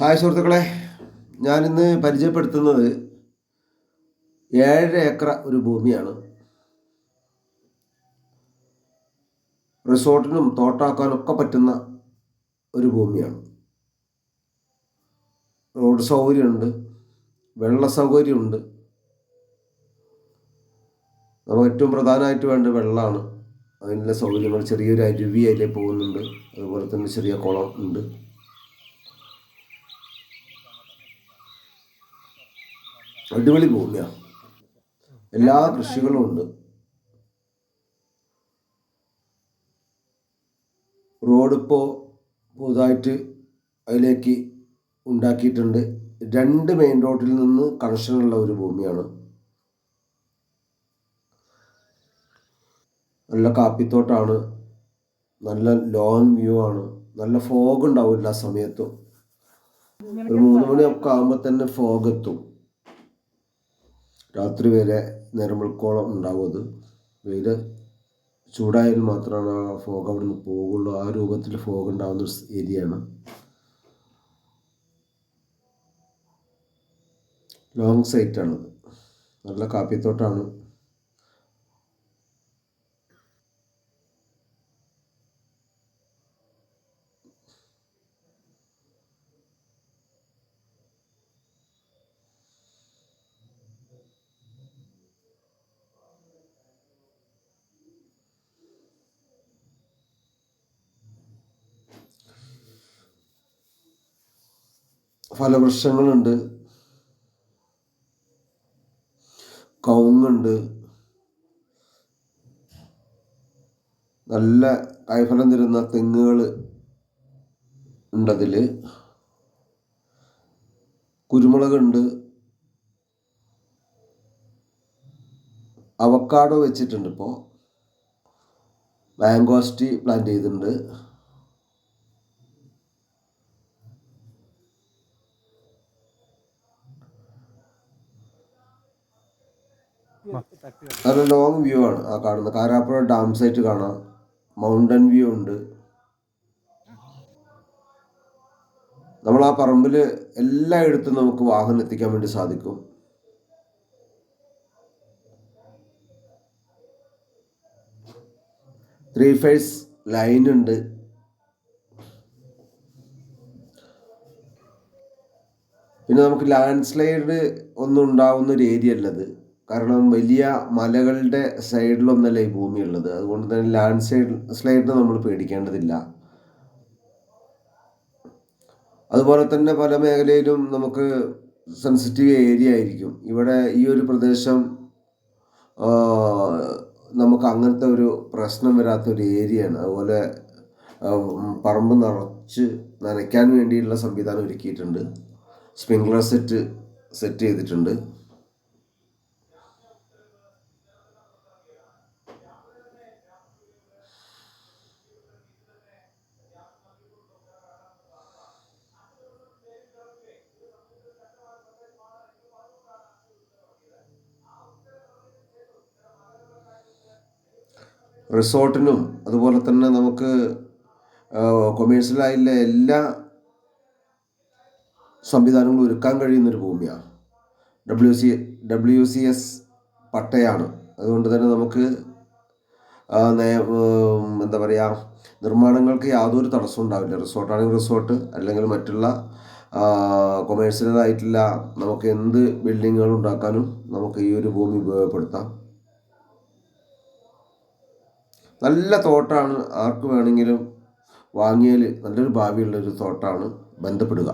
Hi സുഹൃത്തുക്കളെ ഞാനിന്ന് പരിചയപ്പെടുത്തുന്നത് ഏഴര ഏക്കർ ഒരു ഭൂമിയാണ്. റിസോർട്ടിനും തോട്ടാക്കാനൊക്കെ പറ്റുന്ന ഒരു ഭൂമിയാണ്. റോഡ് സൗകര്യമുണ്ട് വെള്ള സൗകര്യമുണ്ട്. നമുക്ക് ഏറ്റവും പ്രധാനമായിട്ട് വേണ്ട വെള്ളമാണ്. അതിനുള്ള സൗകര്യങ്ങൾ ചെറിയൊരു അരുവി അതിലേ പോകുന്നുണ്ട്. അതുപോലെ തന്നെ ചെറിയ കുളം ഉണ്ട്. അടിപൊളി ഭൂമിയാണ് എല്ലാ കൃഷികളും ഉണ്ട്. റോഡ് ഇപ്പോൾ പുതുതായിട്ട് അതിലേക്ക് ഉണ്ടാക്കിയിട്ടുണ്ട്. രണ്ട് മെയിൻ റോഡിൽ നിന്ന് കണക്ഷനുള്ള ഒരു ഭൂമിയാണ്. നല്ല കാപ്പിത്തോട്ടാണ്. നല്ല ലോങ് വ്യൂ ആണ്. നല്ല ഫോഗ് ഉണ്ടാവും എല്ലാ സമയത്തും. ഒരു മൂന്ന് മണിയൊക്കെ ആകുമ്പോൾ തന്നെ ഫോഗ് എത്തും. രാത്രി വരെ നേരമ്പൾക്കോളം ഉണ്ടാവും അത്. വെയിൽ ചൂടായാൽ മാത്രമാണ് ആ ഫോഗ് അവിടെ നിന്ന് പോകുള്ളൂ. ആ രൂപത്തിൽ ഫോഗ് ഉണ്ടാകുന്ന ഏരിയയാണ്. ലോങ് സൈറ്റാണത് നല്ല കാപ്പിത്തോട്ടാണ്. ഫലവൃക്ഷങ്ങളുണ്ട് കവുങ്ങുണ്ട്. നല്ല കായ്ഫലം തരുന്ന തെങ്ങുകൾ ഉണ്ടതിൽ കുരുമുളകുണ്ട്. അവക്കാടോ വെച്ചിട്ടുണ്ട് ഇപ്പോൾ മാംഗോസ്റ്റി പ്ലാന്റ് ചെയ്തിട്ടുണ്ട്. നല്ല ലോങ് വ്യൂ ആണ് ആ കാണുന്നത്. കാരാപ്പുഴ ഡാം സൈറ്റ് കാണാം. മൗണ്ടൻ വ്യൂ ഉണ്ട്. നമ്മൾ ആ പറമ്പിൽ എല്ലായിടത്തും നമുക്ക് വാഹനം എത്തിക്കാൻ വേണ്ടി സാധിക്കും. ത്രീ ഫേസ് ലൈൻ ഉണ്ട്. പിന്നെ നമുക്ക് ലാൻഡ് സ്ലൈഡ് ഒന്നും ഉണ്ടാവുന്ന ഒരു ഏരിയ അല്ലത് കാരണം വലിയ മലകളുടെ സൈഡിലൊന്നല്ല ഈ ഭൂമി ഉള്ളത് അതുകൊണ്ട് തന്നെ ലാൻഡ് സൈഡ് സ്ലൈഡിന് നമ്മൾ പേടിക്കേണ്ടതില്ല. അതുപോലെ തന്നെ പല മേഖലയിലും നമുക്ക് സെൻസിറ്റീവ് ഏരിയ ആയിരിക്കും. ഇവിടെ ഈ ഒരു പ്രദേശം നമുക്ക് അങ്ങനത്തെ ഒരു പ്രശ്നം വരാത്ത ഒരു ഏരിയയാണ് അതുപോലെ പറമ്പ് നിറച്ച് നനയ്ക്കാൻ വേണ്ടിയുള്ള സംവിധാനം ഒരുക്കിയിട്ടുണ്ട്. സ്പ്രിംഗ്ലർ സെറ്റ് സെറ്റ് ചെയ്തിട്ടുണ്ട്. റിസോർട്ടിനും അതുപോലെ തന്നെ നമുക്ക് കൊമേഴ്സ്യലായുള്ള എല്ലാ സംവിധാനങ്ങളും ഒരുക്കാൻ കഴിയുന്നൊരു ഭൂമിയാണ് W C W C S പട്ടയാണ്. അതുകൊണ്ട് തന്നെ നമുക്ക് എന്താ പറയുക നിർമ്മാണങ്ങൾക്ക് യാതൊരു തടസ്സവും ഉണ്ടാവില്ല. റിസോർട്ടാണെങ്കിൽ റിസോർട്ട് അല്ലെങ്കിൽ മറ്റുള്ള കൊമേഴ്സ്യലായിട്ടുള്ള നമുക്ക് എന്ത് ബിൽഡിങ്ങുകൾ ഉണ്ടാക്കാനും നമുക്ക് ഈ ഒരു ഭൂമി ഉപയോഗപ്പെടുത്താം. നല്ല തോട്ടാണ് ആർക്ക് വേണമെങ്കിലും വാങ്ങിയാൽ നല്ലൊരു ഭാവിയുള്ളൊരു തോട്ടാണ് ബന്ധപ്പെടുക.